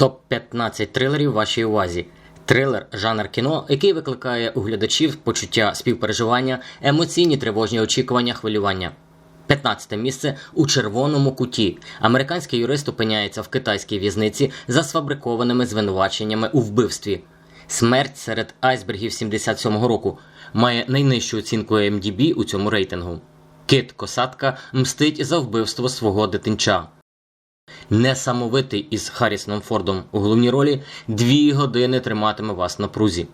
Топ-15 трилерів вашій увазі. Трилер жанр кіно, який викликає у глядачів почуття співпереживання, емоційні тривожні очікування, хвилювання. 15 місце у червоному куті. Американський юрист опиняється в китайській в'язниці за сфабрикованими звинуваченнями у вбивстві. Смерть серед айсбергів 77-го року має найнижчу оцінку MDB у цьому рейтингу. Кит Косатка мстить за вбивство свого дитинча. Несамовитий із Харрісоном Фордом у головній ролі дві години триматиме вас на прузі.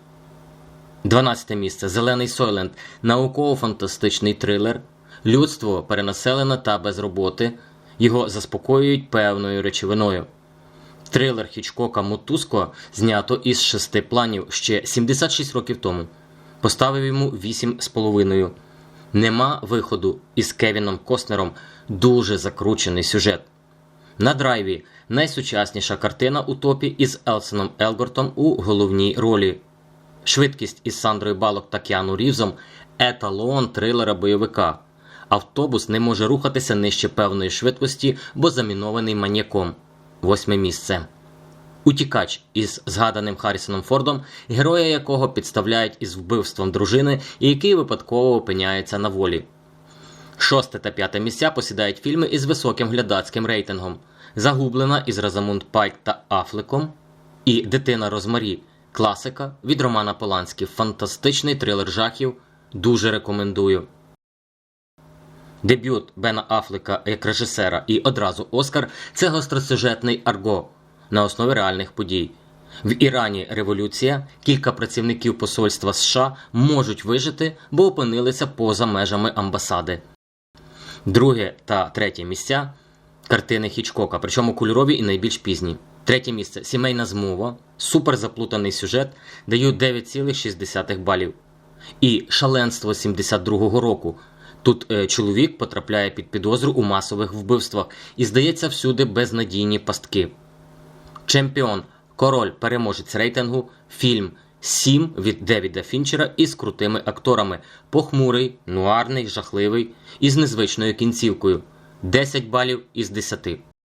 12 місце. Зелений Сойленд. Науково-фантастичний трилер. Людство перенаселене та без роботи. Його заспокоюють певною речовиною. Трилер Хічкока Мотузко знято із шести планів ще 76 років тому. Поставив йому 8,5. Нема виходу із Кевіном Костнером. Дуже закручений сюжет. На драйві найсучасніша картина у топі із Елсоном Елгортом у головній ролі. Швидкість із Сандрою Балок та Кіану Рівзом еталон трилера бойовика. Автобус не може рухатися нижче певної швидкості, бо замінований маньяком. Восьме місце. Утікач із згаданим Харрісоном Фордом, героя якого підставляють із вбивством дружини і який випадково опиняється на волі. Шосте та п'яте місця посідають фільми із високим глядацьким рейтингом. Загублена із Розамунд Пайк та Афлеком і Дитина Розмарі. Класика від Романа Поланські. Фантастичний трилер жахів. Дуже рекомендую. Дебют Бена Афлека як режисера і одразу Оскар це гостросюжетний Арго на основі реальних подій. В Ірані революція, кілька працівників посольства США можуть вижити, бо опинилися поза межами амбасади. Друге та третє місця картини Хічкока, причому кольорові і найбільш пізні. Третє місце сімейна змова, суперзаплутаний сюжет, даю 9,6 балів. І шаленство 72-го року. Тут е, чоловік потрапляє під підозру у масових вбивствах і здається всюди безнадійні пастки. Чемпіон, король, переможець рейтингу, фільм 7 від Девіда Фінчера із крутими акторами. Похмурий, нуарний, жахливий, із незвичною кінцівкою. 10 балів із 10.